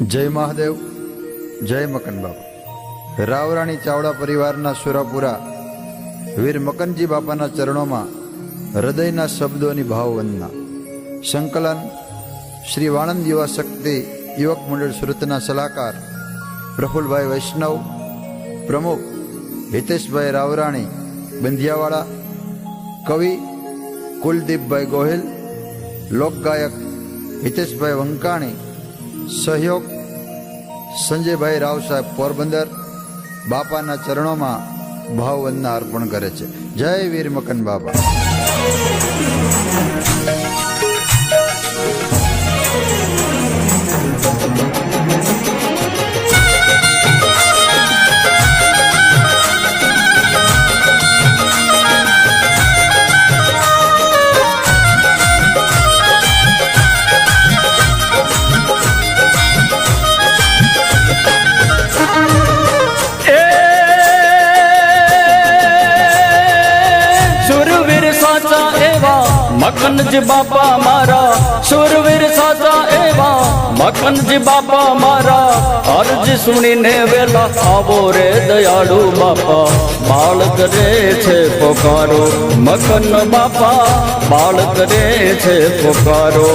જય મહાદેવ, જય મકન બાપા. રાવરાણી ચાવડા પરિવારના સુરાપુરા, વીર મકનજી બાપાના ચરણોમાં હૃદયના શબ્દોની ભાવવંદના. સંકલન, શ્રી વાણંદ યુવા શક્તિ યુવક મંડળ સુરતના સલાહકાર, પ્રફુલભાઈ વૈષ્ણવ, પ્રમુખ હિતેશભાઈ રાવરાણી, બંધિયાવાળા, કવિ કુલદીપભાઈ ગોહિલ, લોકગાયક હિતેશભાઈ વંકાણી સહયોગ. સંજયભાઈ રાવ સાહેબ પોરબંદર બાપાના ચરણોમાં ભાવવંદના અર્પણ કરે છે. જય વીર મકન બાપા. મખનજી બાપા મારા સુરવીર સાચા એવા. મખનજી બાપા મારા, અરજી સુણીને વેલા આવો રે દયાળુ બાપા. બાળ કરે છે પોકારો મખન બાપા બાળ કરે છે પોકારો.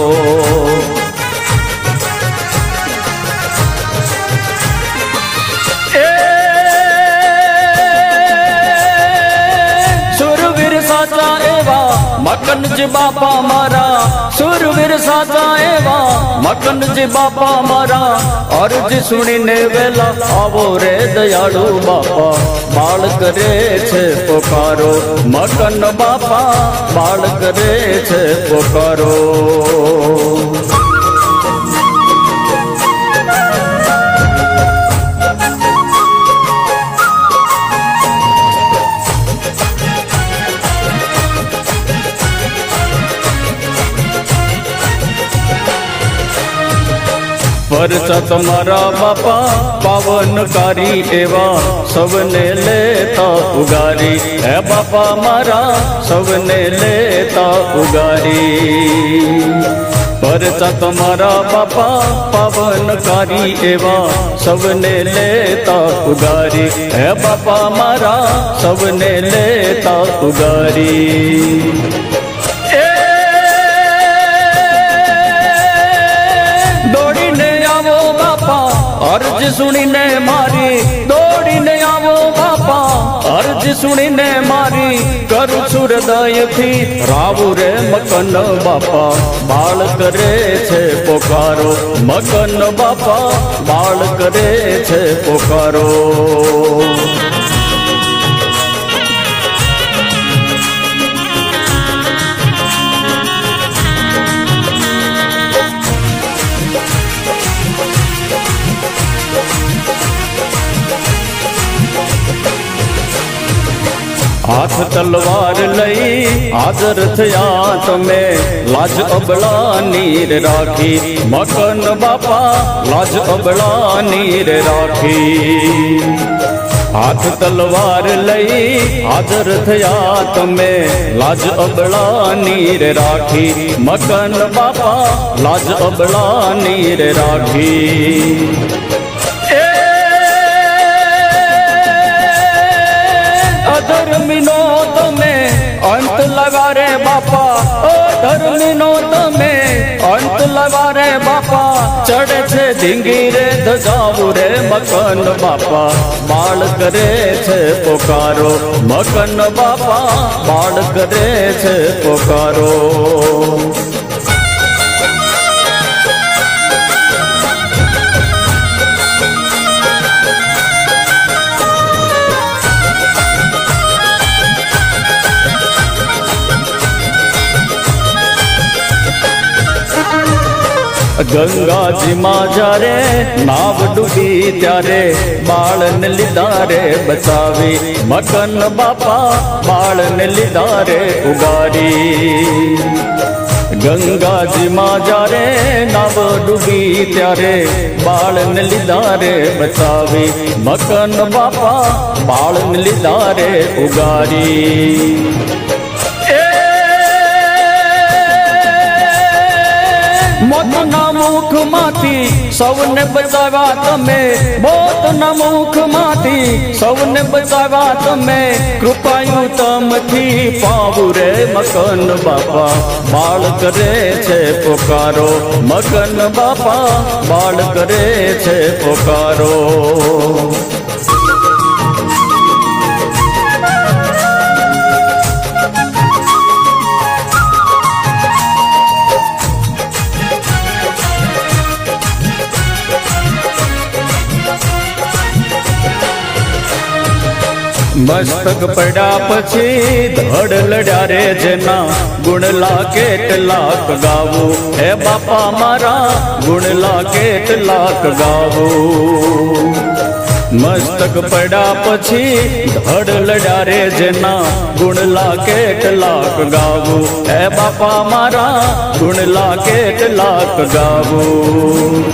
મકનજી બાપા મારા, સુરવીર સાચા એવા. મકનજી બાપા મારા, અરજ સુણીને વેલા આવો રે દયાળુ બાપા. બાળ કરે છે પોકારો, મકન બાપા બાળ કરે છે પોકારો. પરચા તમારા બાપા, પાવનકારી એવા સૌને લેતા ઉગારી. હે બાપા મારા, સૌને લેતા ઉગારી. પરચા તમારા બાપા, પાવનકારી એવા સૌને લેતા ઉગારી. હે બાપા મારા, સૌને લેતા ઉગારી. અરજ સુણીને મારી દોડીને આવો બાપા, અરજ સુણીને મારી કરું છું હૃદયથી. રાવું રે મકન બાપા બાળ કરે છે પોકારો. મકન બાપા બાળ કરે છે પોકારો. હાથ તલવાર લઈ હાજર થયા તમે લાજ અબળા નીર રાખી મકન બાપા લાજ અબળા નીર રાખી હાથ તલવાર લઈ હાજર થયા તમે લાજ અબળા નીર રાખી મકન બાપા લાજ અબળા નીર રાખી ધર્મીનો તમે અંત લગારે બાપા. ચડે છે ધીંગી રે ધજાવું રે મકન બાપા. બાળ કરે છે પોકારો, મકન બાપા. બાળ કરે છે પોકારો. ગંગાજીમાં જ્યારે નાવ ડૂબી ત્યારે બાળને લીધા રે બચાવી. મકન બાપા બાળને લીધા રે ઉગારી ગંગાજીમાં જ્યારે નાવ ડૂબી ત્યારે બાળને લીધા રે બચાવી. મકન બાપા બાળને લીધા રે ઉગારી મોતના મુખમાંથી સૌને બચાવ્યા તમે. મોતના મુખમાંથી સૌને બચાવ્યા તમે. કૃપાયુ તમથી પાવું રે મકન બાપા. બાળ કરે છે પોકારો. મકન બાપા બાળ કરે છે પોકારો. મસ્તક પડ્યા પછી ધડ લડ્યા રે જેના ગુણલા કેટલાક ગાવો. હે બાપા મારા ગુણલા કેટલાક ગાવો. મસ્તક પડ્યા પછી ધડ લડ્યા રે જેના ગુણલા કેટલાક ગાવો. હે બાપા મારા ગુણલા કેટલાક ગાવું.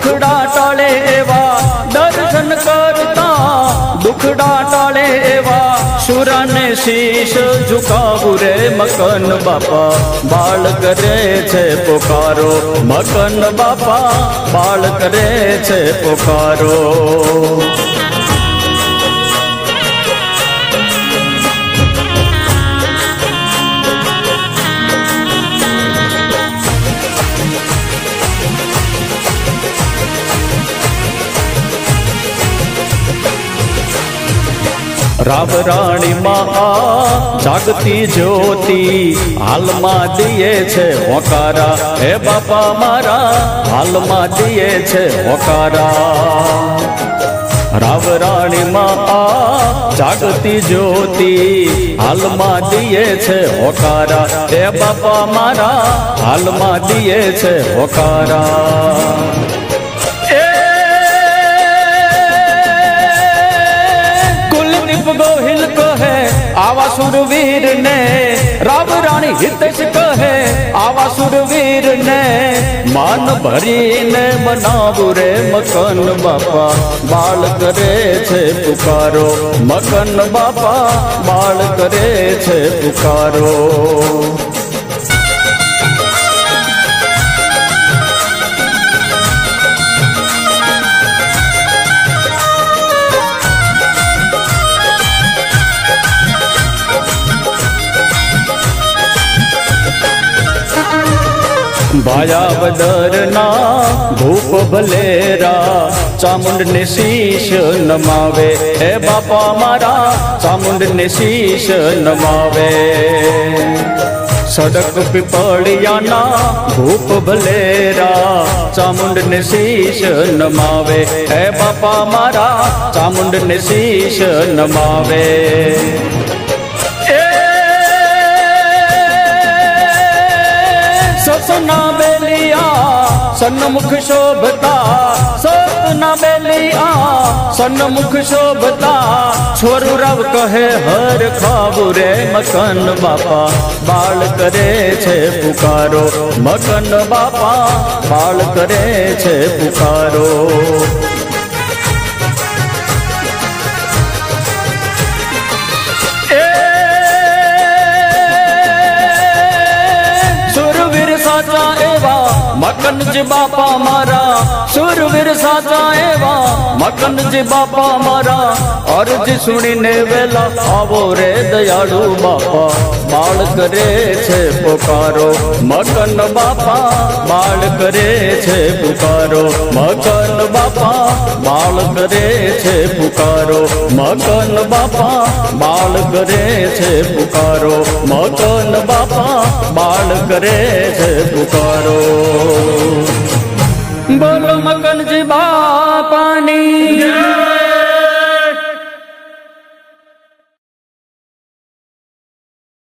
દુખડા ટાળે એવા દર્શન કરતા, દુખડા ટાળે એવા સુરાને શીશ ઝુકાવું રે મકન બાપા. બાળ કરે છે પોકારો, મકન બાપા બાળ કરે છે પોકારો. રામ રાણી માં, જાગતી જ્યોતિ હાલમાં દિયે છે હોકારા. હે બાપા મારા, હાલમાં દિયે છે હોકારા. રાવ રાણી માં, જાગતી જ્યોતિ હાલમાં દિયે છે હોકારા. હે બાપા મારા, હાલમાં દિયે છે હોકારા. સુરવીર ને રામ રાણી હિતેશ કહે આવા સુરવીર ને માન ભરીને બનાવું રે મકન બાપા બાળ કરે છે પુકારો મકન બાપા બાળ કરે છે પુકારો ભાયાવદરના ભૂપ ભલેરા ચામુંડ ને શીશ નમાવે. હે બાપા મારા ચામુંડ ને શીશ નમાવે. સડક પીપળિયાના ભૂપ ભલેરા ચામુંડ ને શીશ નમાવે. હે બાપા મારા ચામુંડ ને શીશ નમાવે. સન્મુખ શોભતા સતના બેલિયા સન્મુખ શોભતા છોરું રવ કહે, હર ખાવું રે મકન બાપા, બાળ કરે છે પુકારો. મકન બાપા, બાળ કરે છે પુકારો. બાપા મારા સુરવીર સાચા એવા મકનજી બાપા મારા, અરજી સુણીને વેલા આવો રે દયાળુ બાપા. બાળ કરે છે પુકારો મકન બાપા, બાળ કરે છે પુકારો. મકન બાપા, બાળ કરે છે પુકારો. મકન બાપા, બાળ કરે છે પુકારો. મકન બાપા, બાળ કરે છે પુકારો. બોલો મકનજી બાપાની.